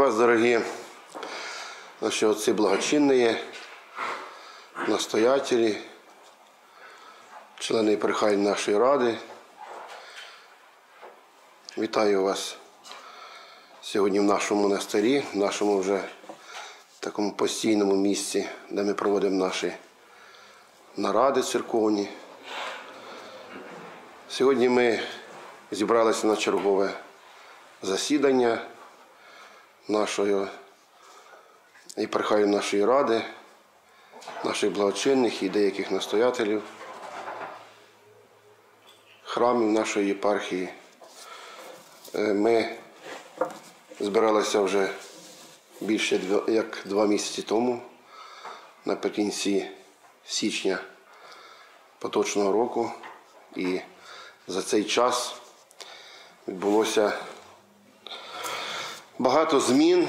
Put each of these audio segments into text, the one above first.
Вас, дорогі наші отці благочинні, настоятелі, члени прихань нашої ради. Вітаю вас сьогодні в нашому монастирі, в нашому вже такому постійному місці, де ми проводимо наші наради церковні. Сьогодні ми зібралися на чергове засідання нашої єпархії нашої ради, наших благочинних і деяких настоятелів, храмів нашої єпархії. Е, Ми збиралися вже більше як два місяці тому, наприкінці січня поточного року. І за цей час відбулося багато змін.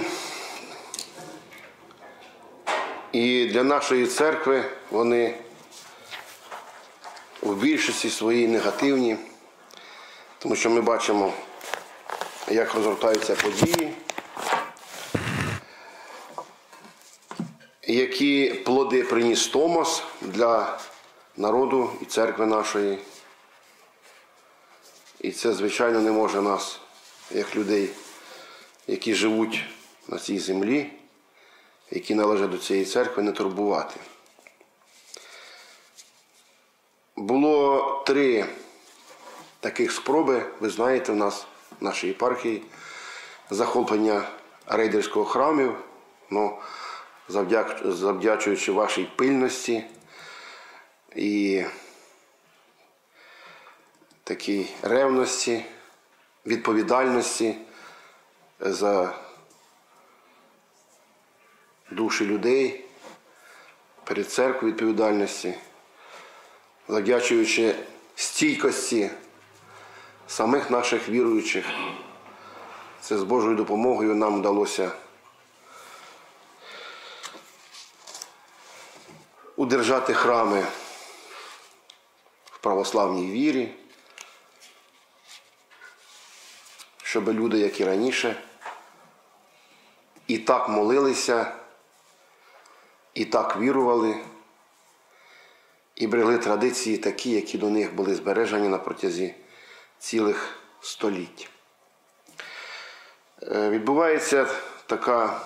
І для нашої церкви вони в більшості своїй негативні, тому що ми бачимо, як розгортаються події, які плоди приніс Томос для народу і церкви нашої. І це, звичайно, не може нас, як людей, які живуть на цій землі, які належать до цієї церкви, не турбувати. Було три таких спроби, ви знаєте, в нас в нашій єпархії захоплення рейдерського храмів, ну, завдячуючи вашій пильності і такій ревності, відповідальності за душі людей, перед церквою відповідальності, завдячуючи стійкості самих наших віруючих. Це з Божою допомогою нам вдалося удержати храми в православній вірі, щоб люди, як і раніше, і так молилися, і так вірували, і берегли традиції такі, які до них були збережені на протязі цілих століть. Е, Відбувається така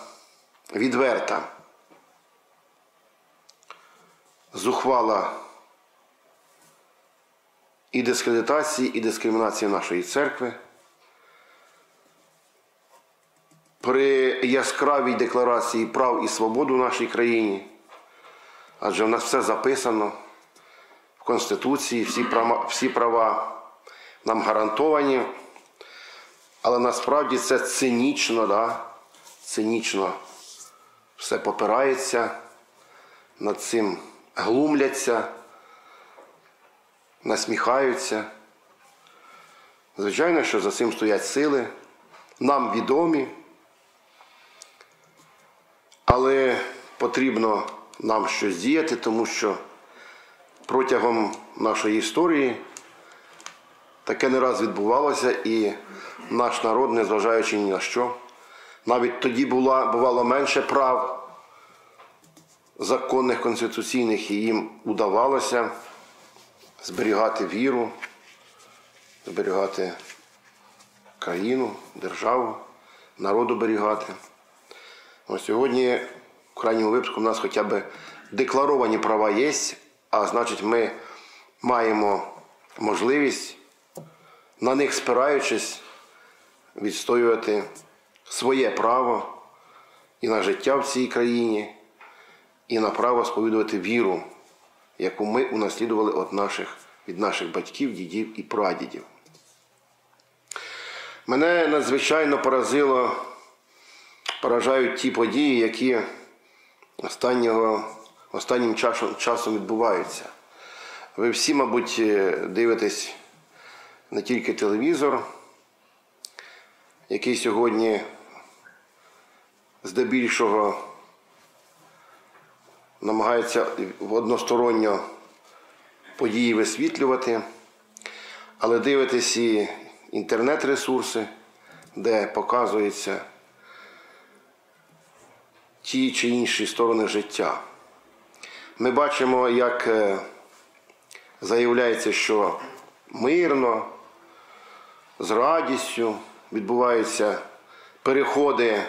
відверта, зухвала і дискредитації, і дискримінації нашої церкви. При яскравій декларації прав і свобод у нашій країні, адже в нас все записано в Конституції, всі права, всі права нам гарантовані, але насправді це цинічно, да? цинічно все попирається, над цим глумляться, насміхаються. Звичайно, що за цим стоять сили, нам відомі. Але потрібно нам щось діяти, тому що протягом нашої історії таке не раз відбувалося, і наш народ, незважаючи ні на що, навіть тоді була, бувало менше прав законних конституційних, і їм удавалося зберігати віру, зберігати країну, державу, народ оберігати. Ось сьогодні, в крайньому випадку, у нас хоча б декларовані права є, а значить, ми маємо можливість, на них спираючись, відстоювати своє право і на життя в цій країні, і на право сповідувати віру, яку ми унаслідували від наших, від наших батьків, дідів і прадідів. Мене надзвичайно поразило поражають ті події, які останнього, останнім часом, відбуваються. Ви всі, мабуть, дивитесь не тільки телевізор, який сьогодні здебільшого намагається односторонньо події висвітлювати, але дивитесь і інтернет-ресурси, де показується ті чи інші сторони життя. Ми бачимо, як е, заявляється, що мирно, з радістю відбуваються переходи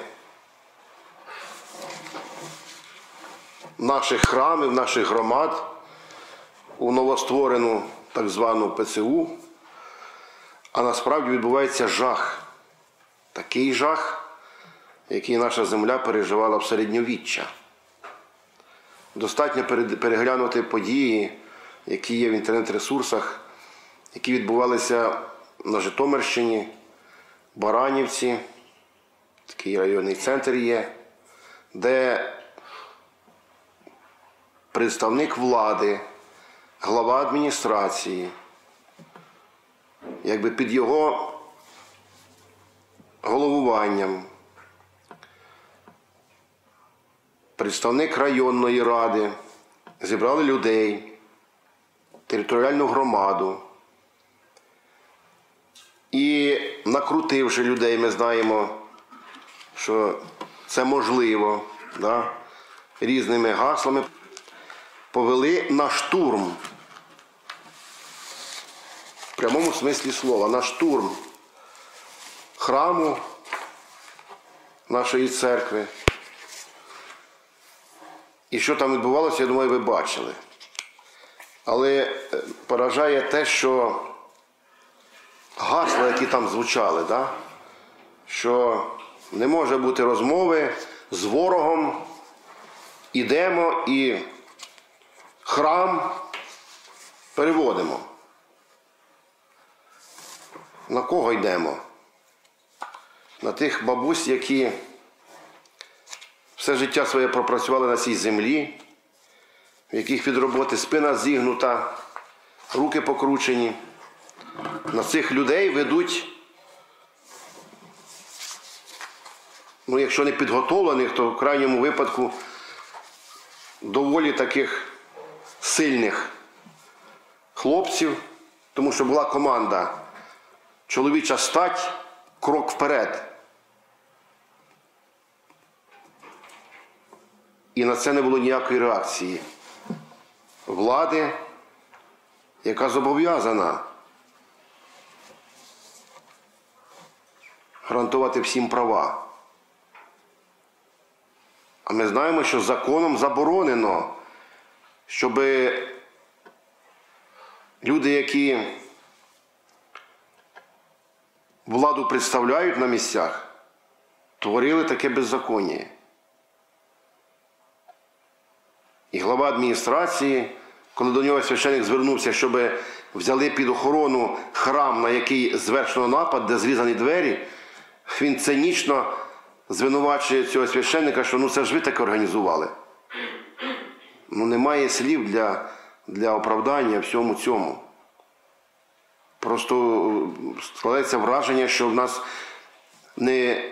наших храмів, наших громад у новостворену так звану ПЦУ, а насправді відбувається жах. Такий жах, який наша земля переживала в середньовіччя. Достатньо переглянути події, які є в інтернет-ресурсах, які відбувалися на Житомирщині, Баранівці, такий районний центр є, де представник влади, глава адміністрації, якби під його головуванням, представник районної ради, зібрали людей, територіальну громаду. І накрутивши людей, ми знаємо, що це можливо, да, різними гаслами повели на штурм. В прямому смислі слова, на штурм храму нашої церкви. І що там відбувалося, я думаю, ви бачили. Але е, поражає те, що гасла, які там звучали, да? що не може бути розмови з ворогом, ідемо і храм переводимо. На кого йдемо? На тих бабусь, які все життя своє пропрацювали на цій землі, в яких від роботи спина зігнута, руки покручені. На цих людей ведуть, ну, якщо не підготовлених, то в крайньому випадку доволі таких сильних хлопців, тому що була команда чоловіча стать, крок вперед. І на це не було ніякої реакції влади, яка зобов'язана гарантувати всім права. А ми знаємо, що законом заборонено щоб люди, які владу представляють на місцях, творили таке беззаконня. І глава адміністрації, коли до нього священик звернувся, щоб взяли під охорону храм, на який звершено напад, де зрізані двері, він цинічно звинувачує цього священника, що ну це ж ви таке організували ну, немає слів для для оправдання всьому цьому. Просто е, складається враження, що в нас не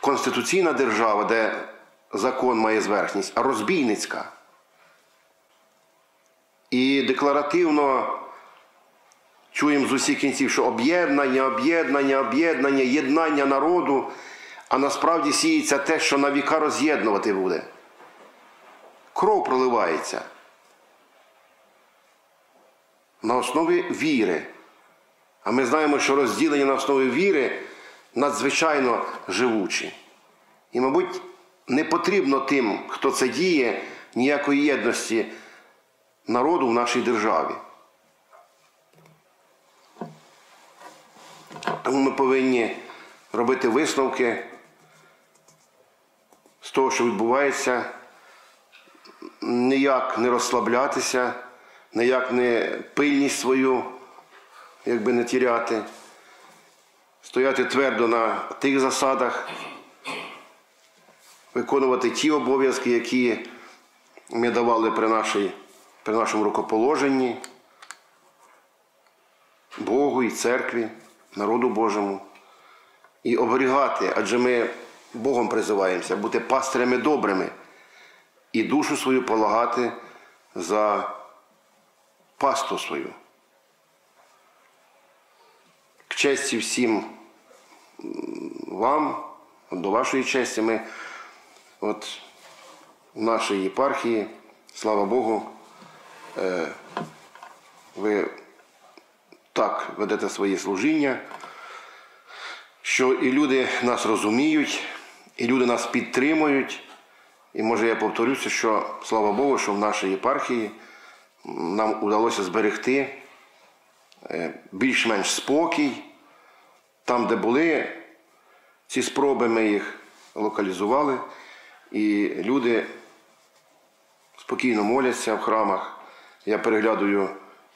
конституційна держава, де закон має зверхність, а розбійницька. І декларативно чуємо з усіх кінців, що об'єднання, об'єднання, об'єднання, єднання народу, а насправді сіється те, що на віка роз'єднувати буде кров проливається на основі віри. А ми знаємо, що розділення на основі віри надзвичайно живучі. І, мабуть, не потрібно тим, хто це діє, ніякої єдності народу в нашій державі. Тому ми повинні робити висновки з того, що відбувається. Ніяк не розслаблятися, ніяк не пильність свою, якби не тіряти, стояти твердо на тих засадах, виконувати ті обов'язки, які ми давали при, нашій, при нашому рукоположенні, Богу і церкві, народу Божому. І оберігати, адже ми Богом призиваємося, бути пастирями добрими і душу свою полагати за пасту свою. К честі всім вам, до вашої честі, ми от в нашій єпархії. Слава Богу, ви так ведете своє служіння, що і люди нас розуміють, і люди нас підтримують. І може я повторюся, що слава Богу, що в нашій єпархії нам вдалося зберегти е, більш-менш спокій. Там, де були ці спроби, ми їх локалізували, і люди спокійно моляться в храмах. Я переглядую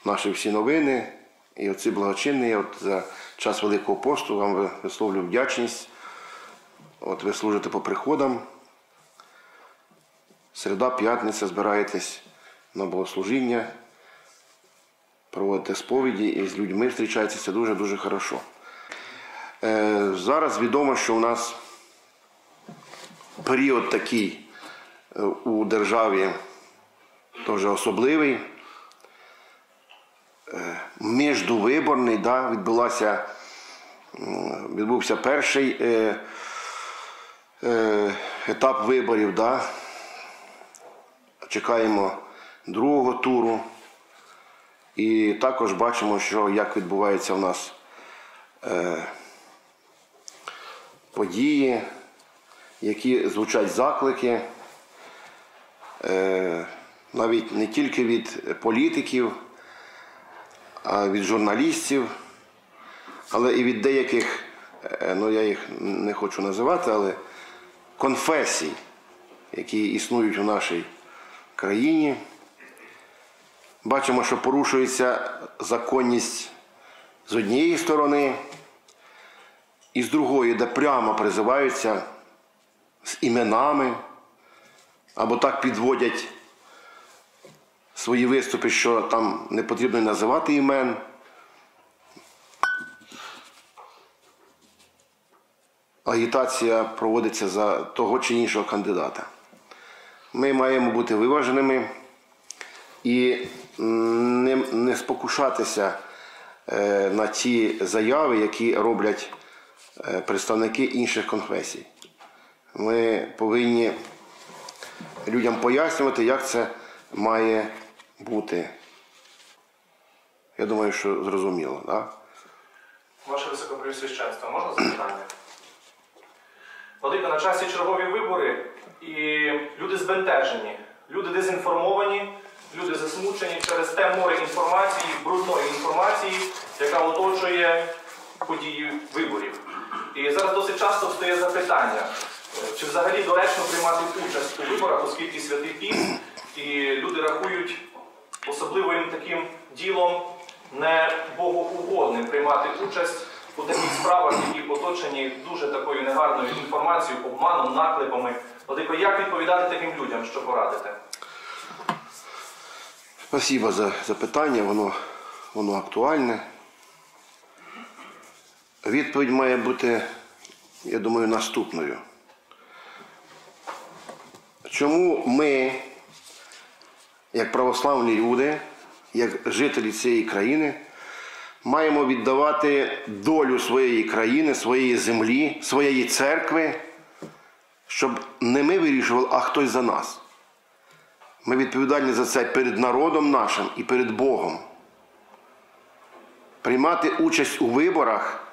наші всі новини, і оці благочинні, от за час Великого посту вам ви- висловлюю вдячність. От ви служите по приходам. Середа, п'ятниця збираєтесь на богослужіння, проводите сповіді і з людьми зустрічаєтеся. Дуже-дуже хорошо. Е, зараз відомо, що у нас період такий е, у державі дуже особливий. Е, Міждувиборний, да, відбулася, відбувся перший е, е, етап виборів. Да. Чекаємо другого туру. І також бачимо, що як відбувається в нас е, події, які звучать заклики, е, навіть не тільки від політиків, від журналістів, але і від деяких, е, ну я їх не хочу називати, але конфесій, які існують у нашій країні. Бачимо, що порушується законність з однієї сторони, і з другої, де прямо призиваються з іменами, або так підводять свої виступи, що там не потрібно називати імен. Агітація проводиться за того чи іншого кандидата. Ми маємо бути виваженими і не, не спокушатися е, на ті заяви, які роблять е, представники інших конфесій. Ми повинні людям пояснювати, як це має бути. Я думаю, що зрозуміло. Да? Ваше високопреосвященство, можна запитання? Владика, на часі чергові вибори, і люди збентежені, люди дезінформовані, люди засмучені через те море інформації, брудної інформації, яка оточує події виборів. І зараз досить часто встає запитання, чи взагалі доречно приймати участь у виборах, оскільки святий піст, і люди рахують особливим таким ділом не богоугодним приймати участь у таких справах, які оточені дуже такою негарною інформацією, обманом, наклепами. Владико, як відповідати таким людям, що порадите? Спасибо за запитання, воно, воно актуальне. Відповідь має бути, я думаю, наступною. Чому ми, як православні люди, як жителі цієї країни, маємо віддавати долю своєї країни, своєї землі, своєї церкви, щоб не ми вирішували, а хтось за нас. Ми відповідальні за це перед народом нашим і перед Богом. Приймати участь у виборах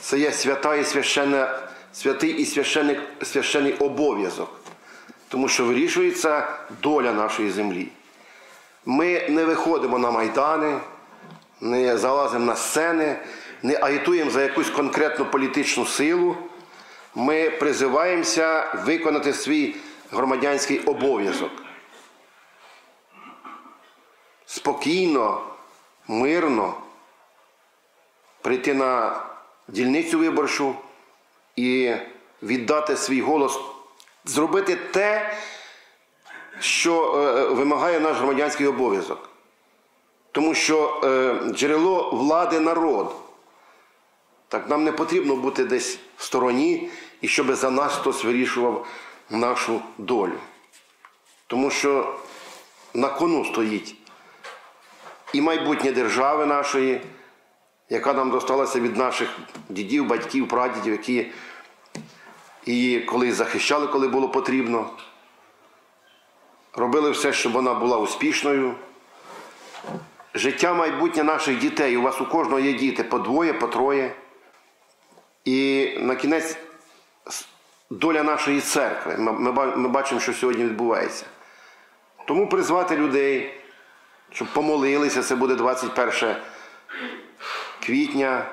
це є свята і священна, святий і священний, священний обов'язок, тому що вирішується доля нашої землі. Ми не виходимо на майдани, не залазимо на сцени, не агітуємо за якусь конкретну політичну силу. Ми призиваємося виконати свій громадянський обов'язок. Спокійно, мирно прийти на дільницю виборчу і віддати свій голос, зробити те, що е, вимагає наш громадянський обов'язок. Тому що е, джерело влади народ. Так нам не потрібно бути десь в стороні і щоб за нас хтось вирішував нашу долю. Тому що на кону стоїть і майбутнє держави нашої, яка нам досталася від наших дідів, батьків, прадідів, які її колись захищали, коли було потрібно. Робили все, щоб вона була успішною. Життя майбутнє наших дітей. У вас у кожного є діти по двоє, по троє. І на кінець доля нашої церкви. Ми, ми ба- ми бачимо, що сьогодні відбувається. Тому призвати людей, щоб помолилися, це буде 21 квітня,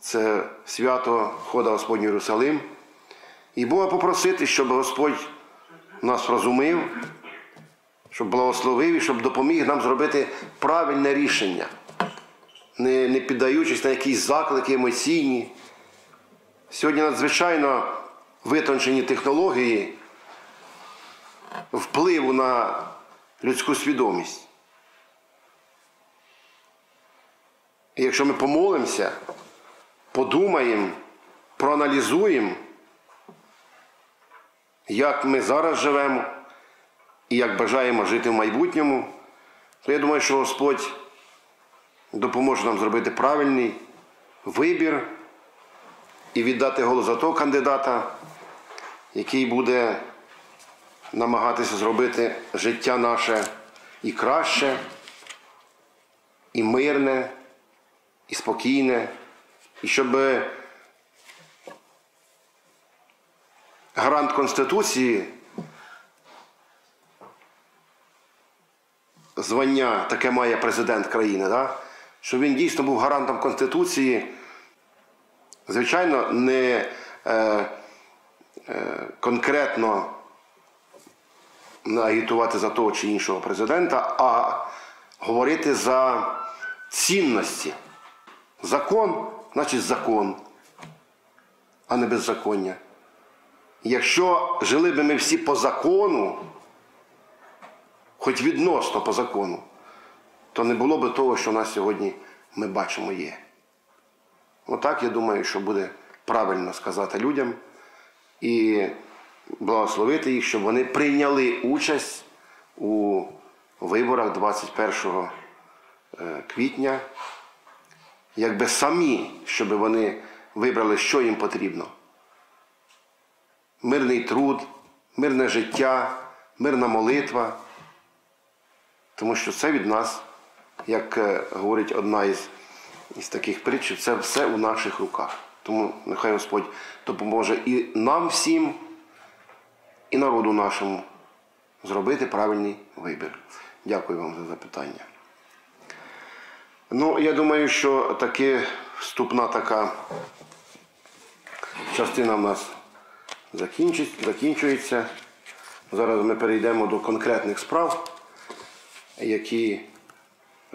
це свято Хода Господній Єрусалим. І Бога попросити, щоб Господь нас розумів, щоб благословив і щоб допоміг нам зробити правильне рішення, не, не піддаючись на якісь заклики емоційні. Сьогодні надзвичайно витончені технології впливу на людську свідомість. І якщо ми помолимося, подумаємо, проаналізуємо, як ми зараз живемо і як бажаємо жити в майбутньому, то я думаю, що Господь допоможе нам зробити правильний вибір і віддати голос за того кандидата, який буде намагатися зробити життя наше і краще, і мирне, і спокійне, і щоб гарант Конституції звання таке має президент країни, да? щоб він дійсно був гарантом Конституції, звичайно, не е, е, конкретно агітувати за того чи іншого президента, а говорити за цінності. Закон, значить закон, а не беззаконня. Якщо жили би ми всі по закону, хоч відносно по закону, то не було б того, що в нас сьогодні ми бачимо є. Отак я думаю, що буде правильно сказати людям і благословити їх, щоб вони прийняли участь у виборах 21 е, квітня, якби самі, щоб вони вибрали, що їм потрібно. Мирний труд, мирне життя, мирна молитва. Тому що це від нас, як е, говорить одна із, із таких притч, це все у наших руках. Тому нехай Господь допоможе і нам всім, і народу нашому зробити правильний вибір. Дякую вам за запитання. Ну, я думаю, що таки вступна така частина в нас закінчується. Зараз ми перейдемо до конкретних справ, які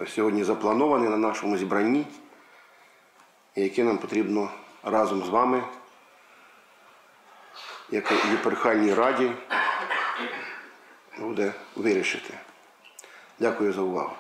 сьогодні заплановані на нашому зібранні, і які нам потрібно разом з вами, як в єпархіальній раді, буде вирішити. Дякую за увагу.